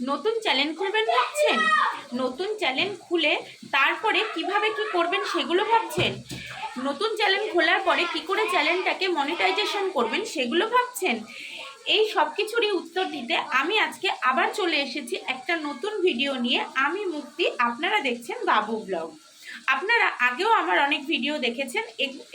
নতুন চ্যানেল খুলবেন ভাবছেন? নতুন চ্যানেল খুলে তারপরে কীভাবে কি করবেন সেগুলো ভাবছেন? নতুন চ্যানেল খোলার পরে কি করে চ্যানেলটাকে মনিটাইজেশন করবেন সেগুলো ভাবছেন? এই সব কিছুরই উত্তর দিতে আমি আজকে আবার চলে এসেছি একটা নতুন ভিডিও নিয়ে। আমি মুক্তি, আপনারা দেখছেন বাবু ব্লগ। আপনারা আগেও আমার অনেক ভিডিও দেখেছেন।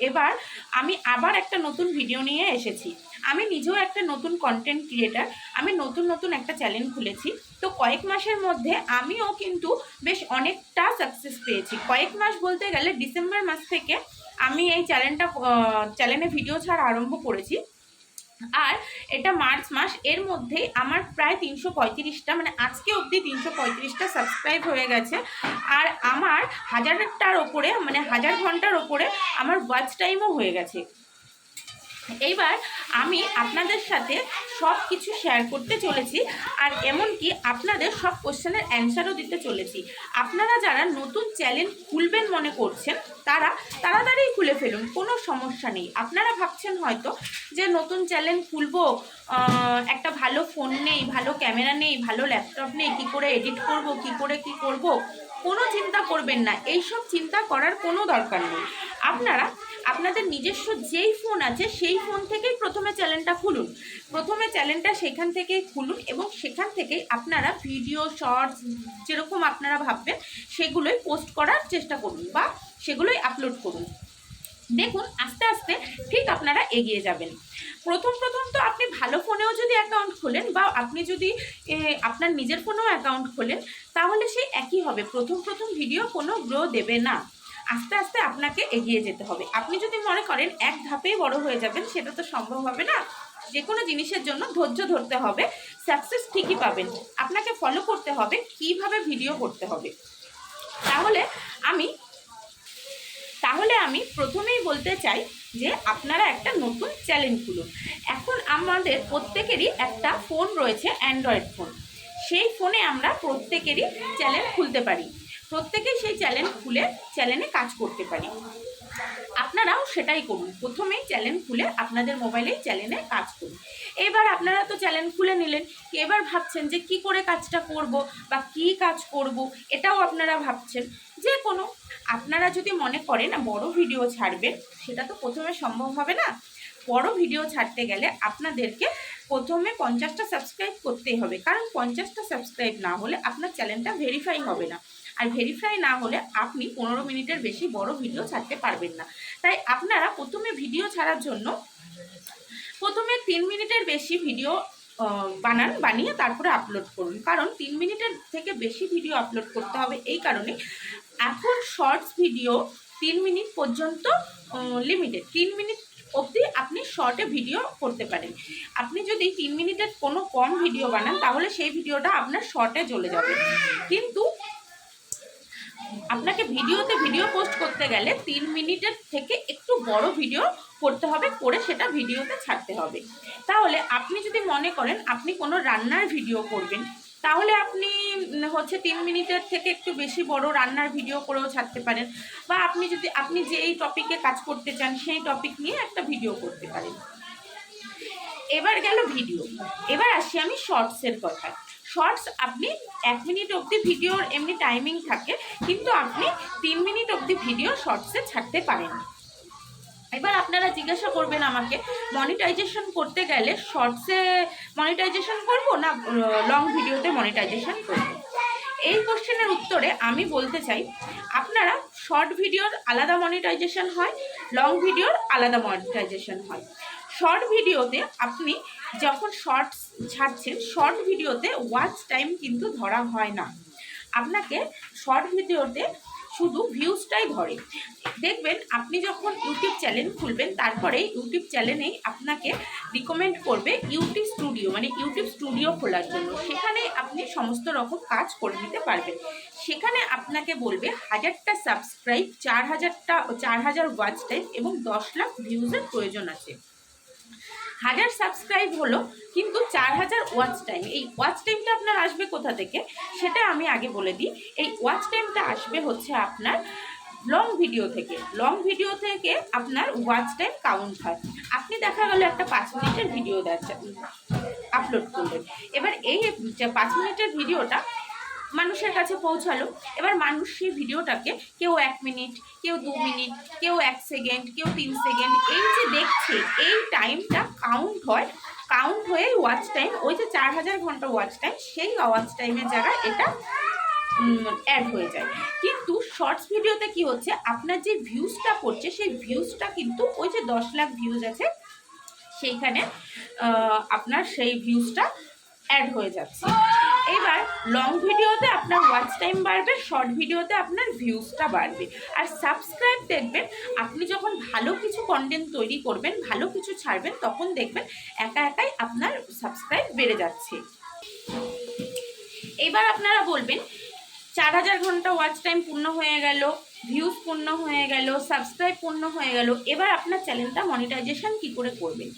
এবার আমি আবার একটা নতুন ভিডিও নিয়ে এসেছি। আমি নিজেও একটা নতুন কন্টেন্ট ক্রিয়েটার আমি নতুন নতুন একটা চ্যানেল খুলেছি। তো কয়েক মাসের মধ্যে আমিও কিন্তু বেশ অনেকটা সাকসেস পেয়েছি। কয়েক মাস বলতে গেলে ডিসেম্বর মাস থেকে আমি এই চ্যানেলটা চ্যানেলে ভিডিও ছাড়া আরম্ভ করেছি। আর এটা মার্চ মাস, এর মধ্যে আমার প্রায় তিনশো পঁয়ত্রিশটা মানে আজকে অবধি তিনশো পঁয়ত্রিশটা সাবস্ক্রাইব হয়ে গেছে। আর আমার হাজারটার ওপরে মানে হাজার ঘণ্টার ওপরে আমার ওয়াচ টাইমও হয়ে গেছে। এইবার আমি আপনাদের সাথে সব কিছু শেয়ার করতে চলেছি আর এমনকি আপনাদের সব কোশ্চেনের অ্যান্সারও দিতে চলেছি। আপনারা যারা নতুন চ্যানেল খুলবেন মনে করছেন, তারা তাড়াতাড়ি খুলে ফেলুন, কোনো সমস্যা নেই। আপনারা ভাবছেন হয়তো যে নতুন চ্যানেল খুলবো একটা ভালো ফোন নেই, ভালো ক্যামেরা নেই, ভালো ল্যাপটপ নেই, কি করে এডিট করব, কি করে কি করব? কোনো চিন্তা করবেন না। এইসব চিন্তা করার কোনো দরকার নেই। আপনারা আপনাদের নিজস্ব যেই ফোন আছে, সেই ফোন থেকেই প্রথমে চ্যানেলটা খুলুন। প্রথমে চ্যানেলটা সেখান থেকেই খুলুন এবং সেখান থেকেই আপনারা ভিডিও শর্টস যেরকম আপনারা ভাববেন, সেগুলোই পোস্ট করার চেষ্টা করুন বা সেগুলোই আপলোড করুন। দেখুন, আস্তে আস্তে ঠিক আপনারা এগিয়ে যাবেন। প্রথম প্রথম তো আপনি ভালো ফোনেও যদি অ্যাকাউন্ট খোলেন বা আপনি যদি আপনার নিজের ফোনেও অ্যাকাউন্ট খোলেন, তাহলে সেই একই হবে। প্রথম প্রথম ভিডিও কোনো গ্রো দেবে না। আস্তে আস্তে আপনাকে এগিয়ে যেতে হবে। আপনি যদি মনে করেন এক ধাপেই বড় হয়ে যাবেন, সেটা তো সম্ভব হবে না। যে কোনো জিনিসের জন্য ধৈর্য ধরতে হবে। সাকসেস ঠিকই পাবেন। আপনাকে ফলো করতে হবে, কীভাবে ভিডিও করতে হবে। তাহলে আমি তাহলে আমি প্রথমেই বলতে চাই যে আপনারা একটা নতুন চ্যালেঞ্জ খুলুন। এখন আমাদের প্রত্যেকেরই একটা ফোন রয়েছে অ্যান্ড্রয়েড ফোন সেই ফোনে আমরা প্রত্যেকেরই চ্যানেল খুলতে পারি। প্রত্যেকেই সেই চ্যানেল খুলে চ্যানেলে কাজ করতে পারি। আপনারাও সেটাই করুন। প্রথমেই চ্যানেল খুলে আপনাদের মোবাইলেই চ্যানেলে কাজ করুন। এবার আপনারা তো চ্যানেল খুলে নিলেন। এবার ভাবছেন যে কি করে কাজটা করব বা কি কাজ করব, এটাও আপনারা ভাবছেন। যে কোনো, আপনারা যদি মনে করেন বড় ভিডিও ছাড়বেন সেটা তো প্রথমে সম্ভব হবে না। বড় ভিডিও ছাড়তে গেলে আপনাদেরকে প্রথমে পঞ্চাশটা সাবস্ক্রাইব করতেই হবে। কারণ পঞ্চাশটা সাবস্ক্রাইব না হলে আপনার চ্যানেলটা ভেরিফাই হবে না। আর ভেরিফাই না হলে আপনি পনেরো মিনিটের বেশি বড় ভিডিও ছাড়তে পারবেন না। তাই আপনারা প্রথমে ভিডিও ছাড়ার জন্য প্রথমে তিন মিনিটের বেশি ভিডিও বানান, বানিয়ে তারপরে আপলোড করুন। কারণ তিন মিনিটের থেকে বেশি ভিডিও আপলোড করতে হবে এই কারণে এখন শর্টস ভিডিও তিন মিনিট পর্যন্ত লিমিটেড তিন মিনিট অবধি আপনি শর্টে ভিডিও করতে পারেন। আপনি যদি তিন মিনিটের কোনো কম ভিডিও বানান, তাহলে সেই ভিডিওটা আপনার শর্টে চলে যাবে। কিন্তু আপনাকে ভিডিওতে ভিডিও পোস্ট করতে গেলে তিন মিনিটের থেকে একটু বড় ভিডিও করতে হবে, করে সেটা ভিডিওতে ছাড়তে হবে। তাহলে আপনি যদি মনে করেন আপনি কোনো রান্নার ভিডিও করবেন, তাহলে আপনি হচ্ছে তিন মিনিটের থেকে একটু বেশি বড় রান্নার ভিডিও করেও ছাড়তে পারেন। বা আপনি যদি, আপনি যেই টপিকে কাজ করতে চান, সেই টপিক নিয়ে একটা ভিডিও করতে পারেন। এবার গেল ভিডিও। এবার আসি আমি শর্টসের কথা। শর্টস আপনি এক মিনিট অবধি ভিডিওর এমনি টাইমিং থাকে, কিন্তু আপনি তিন মিনিট অবধি ভিডিও শর্টসে ছাড়তে পারেন। এবার আপনারা জিজ্ঞাসা করবেন আমাকে মনিটাইজেশন করতে গেলে শর্টসে মনিটাইজেশন করব না লং ভিডিওতে মনিটাইজেশন করব? এই কোশ্চেনের উত্তরে আমি বলতে চাই, আপনারা শর্ট ভিডিওর আলাদা মনিটাইজেশন হয় লং ভিডিওর আলাদা মনিটাইজেশন হয়। শর্ট ভিডিওতে আপনি যখন শর্টস ছাড়ছেন শর্ট ভিডিওতে ওয়াচ টাইম কিন্তু ধরা হয় না। আপনাকে শর্ট ভিডিওতে শুধু ভিউজটাই ধরে। দেখবেন, আপনি যখন ইউটিউব চ্যানেল খুলবেন, তারপরে ইউটিউব চ্যানেলেই আপনাকে রিকমেন্ড করবে ইউটিউব স্টুডিও মানে ইউটিউব স্টুডিও খোলার জন্য। সেখানে আপনি সমস্ত রকম কাজ করে নিতে পারবেন। সেখানে আপনাকে বলবে হাজারটা সাবস্ক্রাইব চার হাজারটা, চার হাজার ওয়াচ টাইম এবং দশ লাখ ভিউজের প্রয়োজন আছে। হাজার সাবস্ক্রাইব হলো, কিন্তু চার হাজার ওয়াচ টাইম এই ওয়াচ টাইমটা আপনার আসবে কোথা থেকে? সেটা আমি আগে বলে দিই। এই ওয়াচ টাইমটা আসবে হচ্ছে আপনার লং ভিডিও থেকে। লং ভিডিও থেকে আপনার ওয়াচ টাইম কাউন্ট হয়। আপনি দেখা গেল একটা পাঁচ মিনিটের ভিডিও দেখছেন আপলোড করলেন। এবার এই পাঁচ মিনিটের ভিডিওটা মানুষের কাছে পৌঁছালো। এবার মানুষ সেই ভিডিওটাকে কেউ এক মিনিট, কেউ দু মিনিট, কেউ এক সেকেন্ড, কেউ তিন সেকেন্ড, এই যে দেখছে, এই টাইমটা কাউন্ট হয়। কাউন্ট হয়ে ওয়াচ টাইম ওই যে চার হাজার ঘণ্টা ওয়াচ টাইম সেই ওয়াচ টাইমের জায়গায় এটা অ্যাড হয়ে যায়। কিন্তু শর্টস ভিডিওতে কি হচ্ছে, আপনার যে ভিউজটা পড়ছে, সেই ভিউজটা কিন্তু ওই যে দশ লাখ ভিউজ আছে, সেইখানে আপনার সেই ভিউজটা অ্যাড হয়ে যাচ্ছে। এবার লং ভিডিওতে আপনার ওয়াচ টাইম বাড়বে শর্ট ভিডিওতে আপনার ভিউজটা বাড়বে। আর সাবস্ক্রাইব দেখবেন, আপনি যখন ভালো কিছু কন্টেন্ট তৈরি করবেন, ভালো কিছু ছাড়বেন, তখন দেখবেন একা একাই আপনার সাবস্ক্রাইব বেড়ে যাচ্ছে। এবার আপনারা বলবেন, চার হাজার ঘণ্টা ওয়াচ টাইম পূর্ণ হয়ে গেল ভিউজ পূর্ণ হয়ে গেল সাবস্ক্রাইব পূর্ণ হয়ে গেল, এবার আপনার চ্যানেলটা মনিটাইজেশন কি করে করবেন?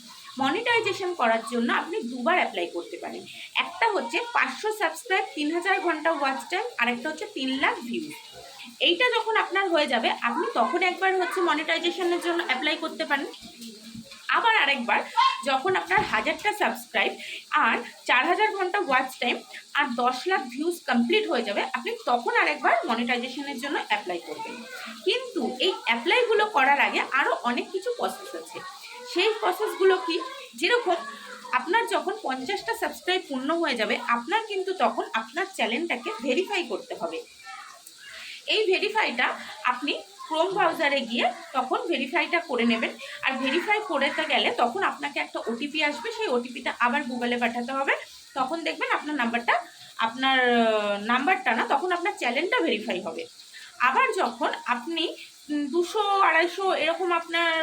মনিটাইজেশন করার জন্য আপনি দুবার অ্যাপ্লাই করতে পারেন। একটা হচ্ছে পাঁচশো সাবস্ক্রাইব তিন হাজার ঘণ্টা ওয়াচ টাইম আর একটা হচ্ছে তিন লাখ ভিউজ এইটা যখন আপনার হয়ে যাবে, আপনি তখন একবার হচ্ছে মনিটাইজেশনের জন্য অ্যাপ্লাই করতে পারেন। আবার আরেকবার, যখন আপনার হাজারটা সাবস্ক্রাইব আর চার হাজার ঘণ্টা ওয়াচ টাইম আর দশ লাখ ভিউজ কমপ্লিট হয়ে যাবে, আপনি তখন আরেকবার মনিটাইজেশনের জন্য অ্যাপ্লাই করবেন। কিন্তু এই অ্যাপ্লাইগুলো করার আগে আরও অনেক কিছু প্রসেস আছে। সেই প্রসেসগুলো কি? যেরকম আপনার যখন পঞ্চাশটা সাবস্ক্রাইব পূর্ণ হয়ে যাবে, আপনার কিন্তু তখন আপনার চ্যানেলটাকে ভেরিফাই করতে হবে। এই ভেরিফাইটা আপনি ক্রোম ব্রাউজারে গিয়ে তখন ভেরিফাইটা করে নেবেন। আর ভেরিফাই করতে গেলে তখন আপনাকে একটা ওটিপি আসবে, সেই ওটিপিটা আবার গুগলে পাঠাতে হবে। তখন দেখবেন আপনার নাম্বারটা আপনার নাম্বারটা না, তখন আপনার চ্যানেলটা ভেরিফাই হবে। আবার যখন আপনি দুশো, আড়াইশো এরকম আপনার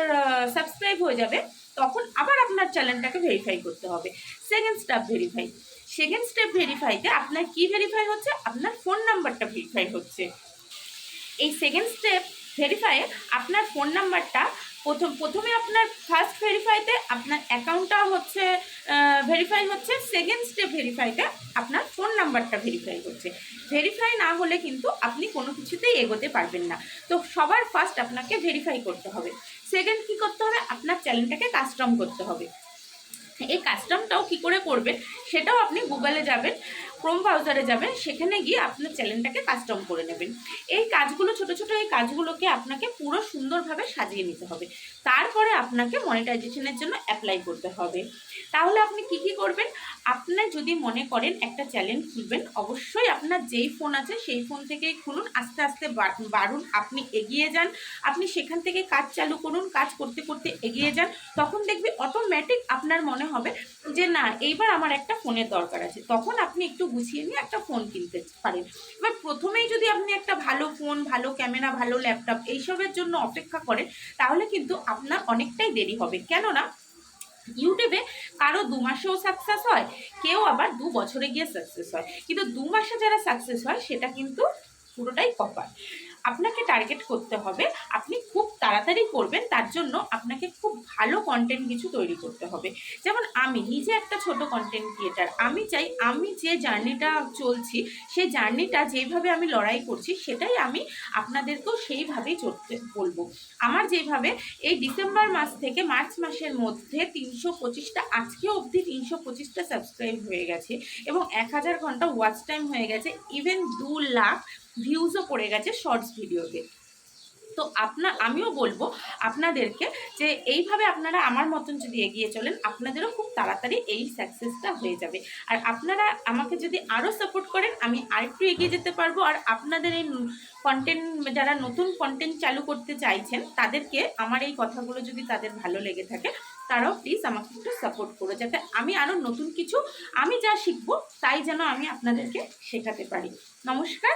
সাবস্ক্রাইব হয়ে যাবে। তখন আবার আপনার চ্যানেলটাকে ভেরিফাই করতে হবে। Second step verify second step ভেরিফাইতে আপনার কি ভেরিফাই হচ্ছে? আপনার ফোন নাম্বারটা ভেরিফাই হচ্ছে। এই সেকেন্ড স্টেপ ভেরিফাইয়ে আপনার ফোন নাম্বারটা প্রথম, প্রথমে আপনার ফার্স্ট ভেরিফাইতে আপনার অ্যাকাউন্টটা হচ্ছে ভেরিফাই হচ্ছে সেকেন্ড স্টেপ ভেরিফাইতে আপনার ফোন নাম্বারটা ভেরিফাই হচ্ছে। ভেরিফাই না হলে কিন্তু আপনি কোনো কিছুতেই এগোতে পারবেন না। তো সবার ফার্স্ট আপনাকে ভেরিফাই করতে হবে। সেকেন্ড কি করতে হবে? আপনার চ্যানেলটাকে কাস্টম করতে হবে। এই কাস্টমটাও কি করে করবেন? সেটাও আপনি গুগলে যাবেন। ক্রোম ব্রাউজারে যাবেন, সেখানে গিয়ে আপনার চ্যানেলটাকে কাস্টম করে নেবেন। এই কাজগুলো, ছোট ছোট এই কাজগুলোকে আপনাকে পুরো সুন্দরভাবে সাজিয়ে নিতে হবে। তারপরে আপনাকে মনিটাইজেশনের জন্য অ্যাপ্লাই করতে হবে। তাহলে আপনি কি কি করবেন? আপনার যদি মনে করেন একটা চ্যানেল খুলবেন, অবশ্যই আপনার যেই ফোন আছে সেই ফোন থেকেই খুলুন, আস্তে আস্তে বাড়ুন, আপনি এগিয়ে যান, আপনি সেখান থেকে কাজ চালু করুন, কাজ করতে করতে এগিয়ে যান, তখন দেখবে অটোমেটিক আপনার মনে হবে যে না, এইবার আমার একটা ফোনের দরকার আছে। তখন আপনি একটু গুছিয়ে নিয়ে একটা ফোন কিনতে পারেন। এবার প্রথমেই যদি আপনি একটা ভালো ফোন ভালো ক্যামেরা ভালো ল্যাপটপ এইসবের জন্য অপেক্ষা করেন, তাহলে কিন্তু আপনার অনেকটাই দেরি হবে। কেননা ইউটিউবে কারও দু মাসেও সাকসেস হয়, কেউ আবার দু বছরে গিয়ে সাকসেস হয়। কিন্তু দু মাসে যারা সাকসেস হয়, সেটা কিন্তু পুরোটাই কপাল আপনাকে টার্গেট করতে হবে। আপনি খুব তাড়াতাড়ি করবেন, তার জন্য আপনাকে খুব ভালো কন্টেন্ট কিছু তৈরি করতে হবে। যেমন আমি নিজে একটা ছোট কন্টেন্ট ক্রিয়েটার আমি চাই আমি যে জার্নিটা চলছি সেই জার্নিটা যেভাবে আমি লড়াই করছি, সেটাই আমি আপনাদেরকেও সেইভাবেই চলতে বলব। আমার যেভাবে এই ডিসেম্বর মাস থেকে মার্চ মাসের মধ্যে তিনশো পঁচিশটা, আজকে অবধি তিনশো পঁচিশটা সাবস্ক্রাইব হয়ে গেছে এবং এক হাজার ঘণ্টা ওয়াচ টাইম হয়ে গেছে ইভেন দু লাখ ভিউজও পড়ে গেছে শর্টস ভিডিওতে তো। আপনার আমিও বলব আপনাদেরকে যে এইভাবে আপনারা আমার মতন যদি এগিয়ে চলেন, আপনাদেরও খুব তাড়াতাড়ি এই সাকসেসটা হয়ে যাবে। আর আপনারা আমাকে যদি আরও সাপোর্ট করেন, আমি আরেকটু এগিয়ে যেতে পারব। আর আপনাদের এই কন্টেন্ট যারা নতুন কন্টেন্ট চালু করতে চাইছেন, তাদেরকে আমার এই কথাগুলো যদি তাদের ভালো লেগে থাকে, তারাও প্লিজ আমাকে একটু সাপোর্ট করো, যাতে আমি আরও নতুন কিছু, আমি যা শিখব, তাই যেন আমি আপনাদেরকে শেখাতে পারি। নমস্কার